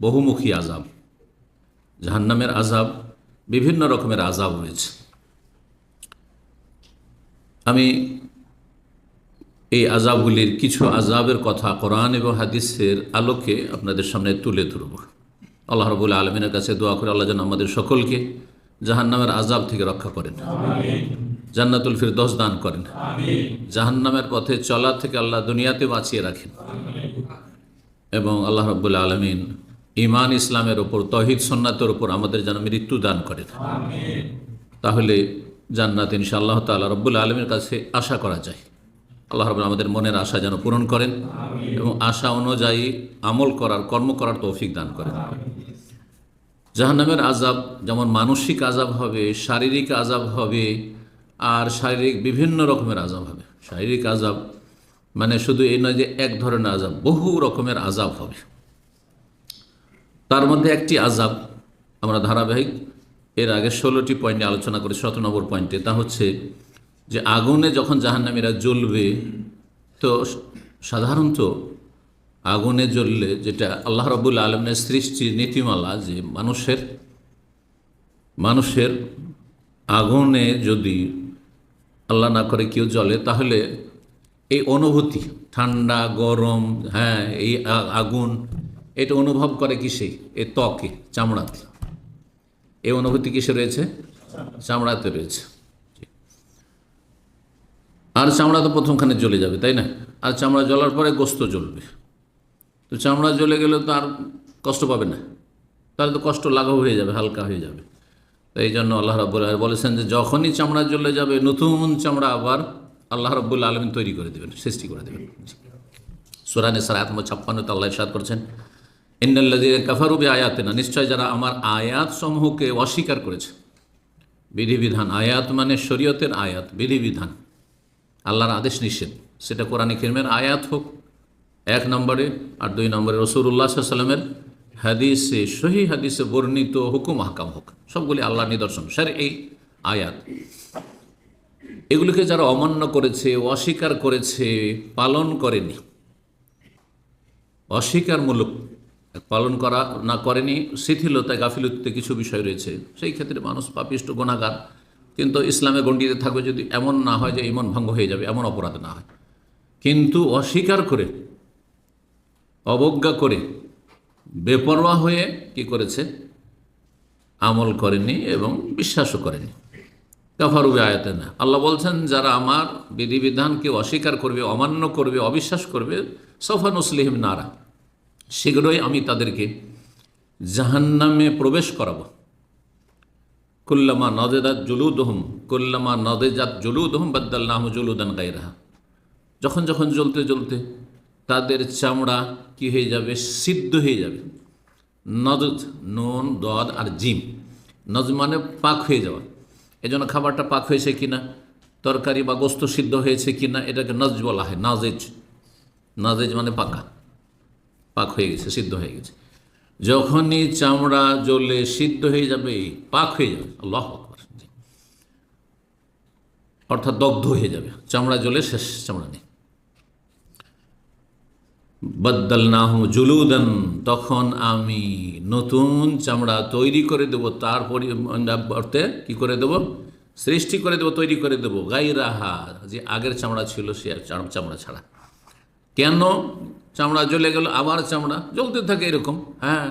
বহুমুখী আজাব। জাহান্নামের আজাব বিভিন্ন রকমের আজাব রয়েছে আমি এই আজাবগুলির কিছু আজাবের কথা কোরআন এবং হাদিসের আলোকে আপনাদের সামনে তুলে ধরব। আল্লাহ রবুল আলমিনের কাছে দোয়া করে আল্লাহ যেন আমাদের সকলকে জাহান্নামের আজাব থেকে রক্ষা করেন। জান্নাতুল ফিরদৌস দান করেন। জাহান্নামের পথে চলা থেকে আল্লাহ দুনিয়াতে বাঁচিয়ে রাখেন। এবং আল্লাহ রব্বুল আলমিন ইমান ইসলামের ওপর তহিদ সন্ন্যাতের ওপর আমাদের যেন মৃত্যু দান করেন তাহলে জান্নাত ইনশা আল্লাহ তাল্লাহ রব্বুল আলমের কাছে আশা করা যায়। আল্লাহ রব আমাদের মনের আশা যেন পূরণ করেন এবং আশা অনুযায়ী আমল করার কর্ম করার তৌফিক দান করেন। জাহান্নামের আজাব যেমন মানসিক আজাব হবে শারীরিক আজাব হবে আর শারীরিক বিভিন্ন রকমের আজাব হবে। শারীরিক আজাব মানে শুধু এই নয় যে এক ধরনের আজাব বহু রকমের আজাব হবে। তার মধ্যে একটি আজাব আমরা ধারাবাহিক। এর আগে ষোলোটি পয়েন্টে আলোচনা করি শত নম্বর পয়েন্টে তা হচ্ছে যে আগুনে যখন জাহান্নামীরা জ্বলবে, তো সাধারণত আগুনে জ্বললে যেটা আল্লাহ রবুল আলমের সৃষ্টি নীতিমালা যে মানুষের মানুষের আগুনে যদি আল্লাহ না করে কেউ জ্বলে, তাহলে এই অনুভূতি, ঠান্ডা, গরম হ্যাঁ এই আগুন এটা অনুভব করে কিসে? এ ত্বকে, চামড়াতে। এই অনুভূতি কিসে রয়েছে? চামড়াতে রয়েছে। আর চামড়া তো প্রথমখানে জ্বলে যাবে, তাই না? আর চামড়া জ্বলার পরে গোস্ত জ্বলবে। তো চামড়া জ্বলে গেলে তো আর কষ্ট পাবে না। তাহলে তো কষ্ট লাঘব হয়ে যাবে, হালকা হয়ে যাবে। তো এই জন্য আল্লাহ আলম বলেছেন যে, যখনই চামড়া জ্বলে যাবে, নতুন চামড়া আবার আল্লাহ রব্বুল আলমিন তৈরি করে দেবেন, সৃষ্টি করে দেবেন। সুরানে সারাত ছাপ্পান্নতে আল্লাহ ইরশাদ করছেন ইন্নাল্লাজি কাফারুবি আয়াতে না নিশ্চয় যারা আমার আয়াত সমূহকে অস্বীকার করেছে। বিধিবিধান, আয়াত মানে শরীয়তের আয়াত, বিধিবিধান। আল্লাহর আদেশ নিষেধ। সেটা কোরআনে কিরমের আয়াত হোক, এক নম্বরে, আর দুই নম্বরে রসুল্লাহ সাল্লামের হাদিসে সহি হাদিসে বর্ণিত হুকুম, হাকাম হোক। সবগুলি আল্লাহর নিদর্শন স্যার এই আয়াত। এগুলিকে যারা অমান্য করেছে, অস্বীকার করেছে, পালন করেনি, অস্বীকারমূলক পালন করা না করেনি শিথিলতা গাফিলতিতে কিছু বিষয় রয়েছে। সেই ক্ষেত্রে মানুষ পাপিষ্ট, গুণাগার। কিন্তু ইসলামে গণ্ডিতে থাকবে যদি এমন না হয় যে ইমন ভঙ্গ হয়ে যাবে, এমন অপরাধ না হয়। কিন্তু অস্বীকার করে, অবজ্ঞা করে, বেপরোয়া হয়ে কি করেছে? আমল করেনি এবং বিশ্বাসও করেনি। কাফারুবে আয়াতে না আল্লাহ বলছেন, যারা আমার বিধিবিধানকে অস্বীকার করবে, অমান্য করবে, অবিশ্বাস করবে সফা নসলিহিম নারা। শীঘ্রই আমি তাদেরকে জাহান্নামে প্রবেশ করাবো। কুল্লামা নদেদাত জুলুদহম, কুল্লামা নদেজাত জুলুদহম বাদ্দাল্লাহ জুলুদান গাইরাহা যখন যখন জ্বলতে জ্বলতে তাদের চামড়া কি হয়ে যাবে? সিদ্ধ হয়ে যাবে। নদ নুন, দদ আর জিম। নজ মানে পাক হয়ে যাওয়া। এজন্য খাবারটা পাক হয়েছে কিনা? তরকারি বা গোস্ত সিদ্ধ হয়েছে কিনা? এটাকে নজ বলা হয়। নাজেজ। নাজেজ মানে পাকা। পাক হয়ে গেছে, সিদ্ধ হয়ে গেছে। যখনই চামড়া জ্বলে সিদ্ধ হয়ে যাবে, পাক হয়ে যাবে। আল্লাহ। অর্থাৎ দগ্ধ হয়ে যাবে। চামড়া জ্বলে শেষ চামড়া নেই। বদ্দাল না জুলুদান, তখন আমি নতুন চামড়া তৈরি করে দেব। তার পরিবর্তে কি করে দেব? সৃষ্টি করে দেব, তৈরি করে দেব। গাই রাহা যে আগের চামড়া ছিল, সে চামড়া ছাড়া। কেন? চামড়া জ্বলে গেল, আবার চামড়া। জ্বলতে থাকে এরকম হ্যাঁ।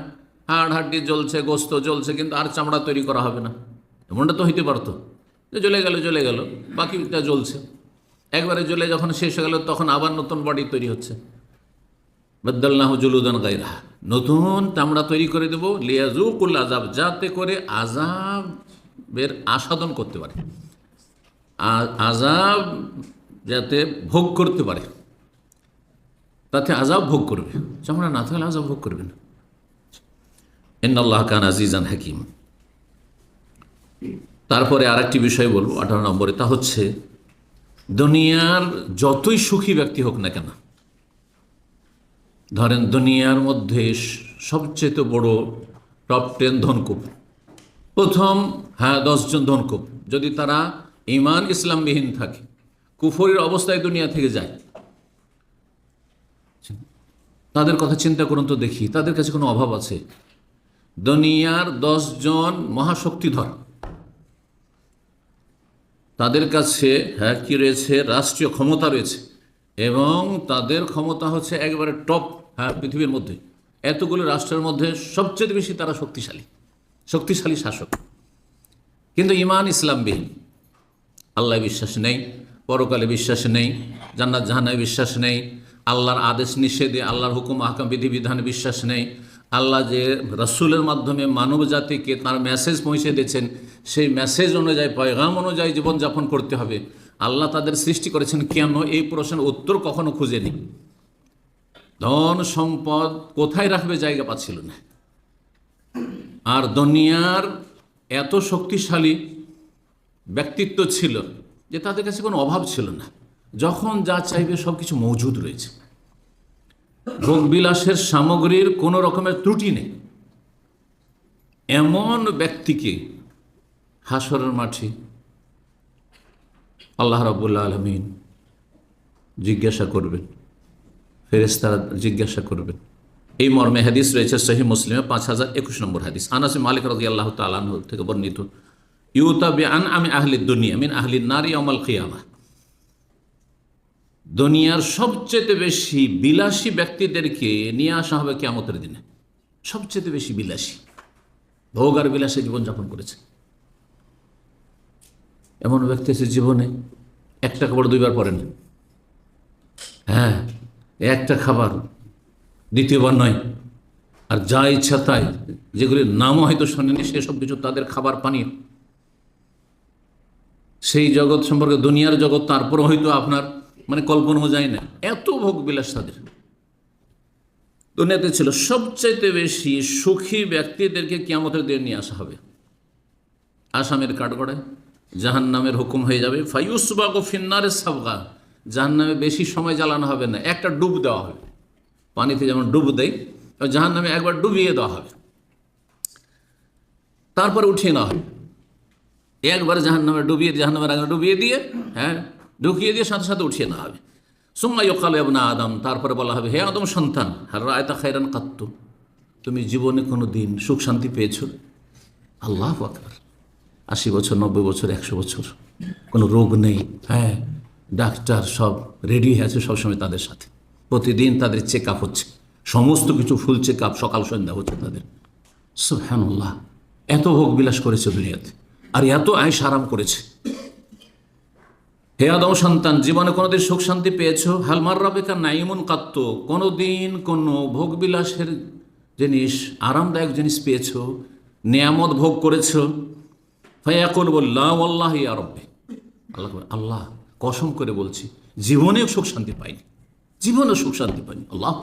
হাড় হাড্ডি জ্বলছে, গোস্ত জ্বলছে, কিন্তু আর চামড়া তৈরি করা হবে না। এমনটা তো হইতে পারতো। যে জ্বলে গেল জ্বলে গেল, বাকিটা জ্বলছে। একবারে জ্বলে যখন শেষ হয়ে গেল, তখন আবার নতুন বডি তৈরি হচ্ছে। বদ্দাল্লাহ জুলুদান গাইরা নতুন চামড়া তৈরি করে দেবো লিয়াজুকুল আজাব যাতে করে আজাবের আস্বাদন করতে পারে। আজাব যাতে ভোগ করতে পারে। তাতে আজাব ভোগ করবে। চামড়া না থাকলে আজাব ভোগ করবে না। আল্লাহ কান আজিজান হাকিম। তারপরে আরেকটি বিষয় বলব, আঠারো নম্বরে তা হচ্ছে, দুনিয়ার যতই সুখী ব্যক্তি হোক না কেন, ধরেন দুনিয়ার মধ্যে সবচেয়ে বড় টপ টেন ধনকুপ। প্রথম হ্যাঁ দশজন ধনকুপ। যদি তারা ইমান ইসলামবিহীন থাকে, কুফরির অবস্থায় দুনিয়া থেকে যায় তাদের কথা চিন্তা করুন তো দেখি, তাদের কাছে কোনো অভাব আছে? দুনিয়ার জন মহাশক্তিধর। তাদের কাছে হ্যাঁ কি রয়েছে? রাষ্ট্রীয় ক্ষমতা রয়েছে। এবং তাদের ক্ষমতা হচ্ছে একবারে টপ হ্যাঁ পৃথিবীর মধ্যে। এতগুলো রাষ্ট্রের মধ্যে সবচেয়ে বেশি তারা শক্তিশালী। শক্তিশালী শাসক। কিন্তু ইমান ইসলামবিহীন। আল্লাহ বিশ্বাস নেই, পরকালে বিশ্বাস নেই, জান্নাত জাহানায় বিশ্বাস নেই আল্লাহর আদেশ নিষেধে, আল্লাহর হুকুম, আহকাম বিধিবিধানে বিশ্বাস নেই। আল্লাহ যে রসুলের মাধ্যমে মানব জাতিকে তার মেসেজ পৌঁছে দিয়েছেন, সেই মেসেজ অনুযায়ী, পয়গাম অনুযায়ী জীবনযাপন করতে হবে। আল্লাহ তাদের সৃষ্টি করেছেন কেন? এই প্রশ্নের উত্তর কখনো খুঁজেনি ধন সম্পদ কোথায় রাখবে? জায়গা পাচ্ছিল না। আর দুনিয়ার এত শক্তিশালী ব্যক্তিত্ব ছিল যে তাদের কাছে কোনো অভাব ছিল না। যখন যা চাইবে সব কিছু মজুদ রয়েছে। ভোগবিলাসের সামগ্রীর কোনো রকমের ত্রুটি নেই। এমন ব্যক্তিকে হাসরের মাঠে আল্লাহ রাবুল্লা আলমিন জিজ্ঞাসা করবেন ফেরেস্তারা জিজ্ঞাসা করবেন। এই মর্মে হাদিস রয়েছে সহি মুসলিমে পাঁচ হাজার একুশ নম্বর হাদিস। আনাসি মালিক রাজি আল্লাহ তালাহ থেকে বর্ণিত ইউতা বে আন আমি আহলি দুনিয়া মিন আহলি নারী অমল খিয়ামা দুনিয়ার সবচেয়ে বেশি বিলাসী ব্যক্তিদেরকে নিয়ে আসা হবে কেমতের দিনে। সবচেয়ে বেশি বিলাসী। ভোগ আর বিলাসে জীবনযাপন করেছে। এমন ব্যক্তি আছে জীবনে একটা খাবার দুইবার পরে না। হ্যাঁ একটা খাবার দ্বিতীয়বার নয়। আর যা ইচ্ছা তাই যেগুলির নামও হয়তো শোনেনি সেসব কিছু তাদের খাবার পানীয়। সেই জগৎ সম্পর্কে, দুনিয়ার জগৎ, তারপরও হয়তো আপনার মানে কল্পনাও যায় না। এত ভোগ বিলাস তাদের। দুনিয়াতে ছিল সবচাইতে বেশি সুখী ব্যক্তিদেরকে কিয়ামতের দিয়ে নিয়ে আসা হবে। আসামের কাঠগড়ায় জাহান নামের হুকুম হয়ে যাবে। ফাইউসবাগ ও ফিন্নারে সাবগা। জাহান নামে বেশি সময় জ্বালানো হবে না, একটা ডুব দেওয়া হবে। পানিতে যেমন ডুব দেয় জাহান নামে একবার ডুবিয়ে দেওয়া হবে। তারপরে উঠিয়ে নেওয়া হবে। একবার জাহান নামে ডুবিয়ে জাহান নামের আগে ডুবিয়ে দিয়ে হ্যাঁ ঢুকিয়ে দিয়ে সাথে সাথে উঠিয়ে নেওয়া হবে। সুম্মা ইকাল এবনা আদম, তারপরে বলা হবে, হে আদম সন্তান, হার রায়তা খাইরান কাত্ত? তুমি জীবনে কোনো দিন সুখ শান্তি পেয়েছ? আল্লাহ আকবর। আশি বছর, নব্বই বছর, একশো বছর, কোনো রোগ নেই। হ্যাঁ ডাক্তার সব রেডি আছে সবসময় তাদের সাথে। প্রতিদিন তাদের চেক আপ হচ্ছে। সমস্ত কিছু ফুল চেক আপ সকাল সন্ধ্যা হচ্ছে তাদের। সুহানুল্লাহ এত ভোগ বিলাস করেছে দুনিয়াতে। আর এত আয়স আরাম করেছে। হে আদম সন্তান, জীবনে কোনোদিন সুখ শান্তি পেয়েছ? হালমার রাবেকা নাইমুন কাত্ত। কোনোদিন কোনো ভোগ বিলাসের জিনিস, আরামদায়ক জিনিস পেয়েছ? নিয়ামত ভোগ করেছ? ফায়াকুল বললাম আল্লাহ ইয়া আল্লাহ আল্লাহ, কসম করে বলছি জীবনেও সুখ শান্তি পাইনি। জীবনেও সুখ শান্তি পাইনি। আল্লাহ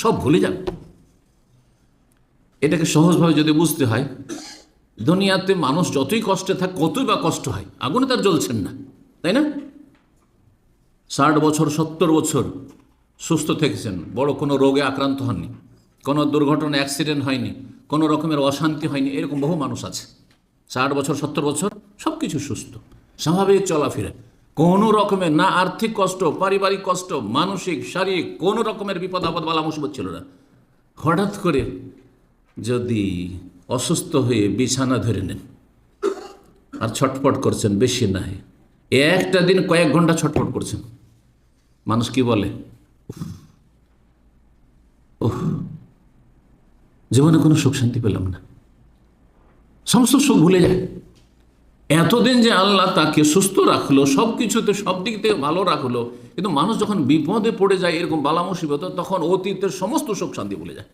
সব ভুলে যাবে। এটাকে সহজভাবে যদি বুঝতে হয়, দুনিয়াতে মানুষ যতই কষ্টে থাক, কতই বা কষ্ট হয়, আগুনে তার জ্বলছেন না। তাই না? ষাট বছর, সত্তর বছর সুস্থ থেকেছেন। বড় কোনো রোগে আক্রান্ত হননি। কোনো দুর্ঘটনা অ্যাক্সিডেন্ট হয়নি। কোনো রকমের অশান্তি হয়নি। এরকম বহু মানুষ আছে। ষাট বছর, সত্তর বছর সব কিছু সুস্থ। স্বাভাবিক চলাফেরা। কোনো রকমের না আর্থিক কষ্ট, পারিবারিক কষ্ট, মানসিক, শারীরিক, কোনো রকমের বিপদ, আপদ, বালা, মুসিবত ছিল না। হঠাৎ করে যদি অসুস্থ হয়ে বিছানা ধরে নেন, আর ছটপট করছেন, বেশি নাই একটা দিন কয়েক ঘণ্টা ছটপট করছেন। মানুষ কি বলে? উফ, জীবনে কোনো সুখ শান্তি পেলাম না। সমস্ত সুখ ভুলে যায়। এতদিন যে আল্লাহ তাকে সুস্থ রাখল সব কিছুতে সব দিক থেকে ভালো রাখল কিন্তু মানুষ যখন বিপদে পড়ে যায় এরকম বালা মুসিবত তখন অতীতের সমস্ত সুখ শান্তি ভুলে যায়।